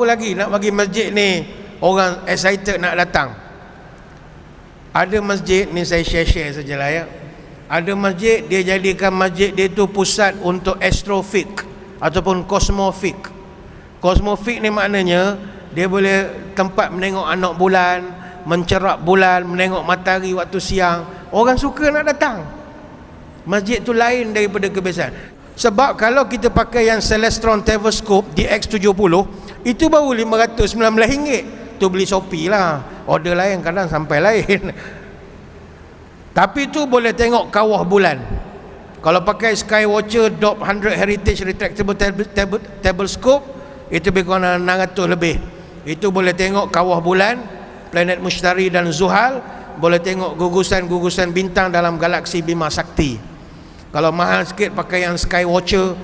apa lagi nak bagi masjid ni? Orang excited nak datang. Ada masjid ni saya share-share sajalah ya. Ada masjid dia jadikan masjid dia tu pusat untuk astrofik ataupun kosmofik. Kosmofik ni maknanya dia boleh tempat menengok anak bulan mencerap bulan menengok matahari waktu siang. Orang suka nak datang. Masjid tu lain daripada kebiasaan sebab kalau kita pakai yang Celestron Telescope DX70 itu baru 519 ringgit. Tu beli Shopee lah. Order lain kadang sampai lain. Tapi tu boleh tengok kawah bulan. Kalau pakai Skywatcher Dot 100 Heritage Retractable Table, Telescope itu lebih kurang 600 lebih. Itu boleh tengok kawah bulan planet Mushtari dan Zuhal. Boleh tengok gugusan-gugusan bintang dalam galaksi Bima Sakti kalau mahal sikit pakai yang Skywatcher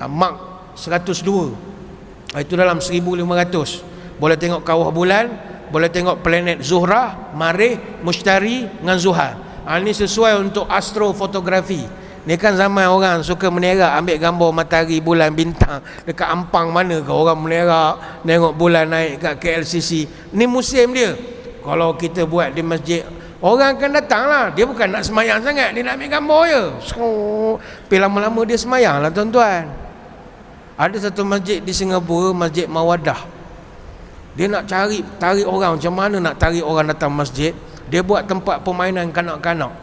uh, Mark 102 itu dalam 1500 boleh tengok kawah bulan boleh tengok planet Zuhrah Marih Mushtari dengan Zuhal. Ha, ini sesuai untuk astrofotografi. Ni kan zaman orang suka menerak ambil gambar matahari bulan bintang dekat Ampang mana ke orang menerak tengok bulan naik kat KLCC ni musim dia. Kalau kita buat di masjid orang akan datang lah dia bukan nak semayang sangat. Dia nak ambil gambar je. So, tapi lama-lama dia semayang lah tuan-tuan. Ada satu masjid di Singapura masjid Mawadah. Dia nak cari tarik orang. Macam mana nak tarik orang datang masjid? Dia buat tempat permainan kanak-kanak.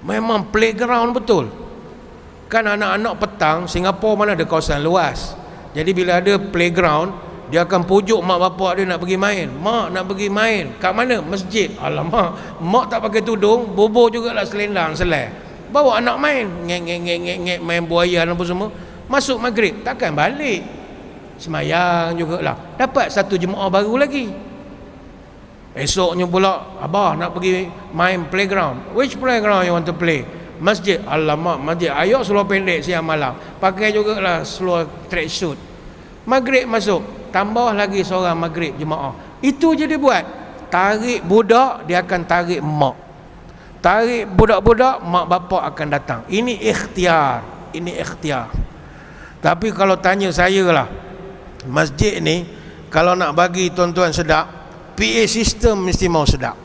Memang playground betul. Kan anak-anak petang Singapura mana ada kawasan luas. Jadi bila ada playground dia akan pujuk mak bapak dia nak pergi main. Mak nak pergi main. Kat mana? Masjid. Alamak. Mak tak pakai tudung bobo jugalah selendang selai. Bawa anak main. Ngek ngek ngek ngek ngek main buaya apa semua. Masuk maghrib takkan balik. Semayang jugalah. Dapat satu jemaah baru lagi. Esoknya pula Abah nak pergi main playground. Which playground you want to play? Masjid. Alamak masjid. Ayo seluar pendek siang malam. Pakai juga lah seluar track suit Maghrib masuk Tambah lagi seorang maghrib jemaah. Itu je dia buat. Tarik budak Dia akan tarik mak. Tarik budak-budak Mak bapak akan datang. Ini ikhtiar. Ini ikhtiar. Tapi kalau tanya saya lah Masjid ni Kalau nak bagi tuan-tuan sedap PA system mesti mau sedap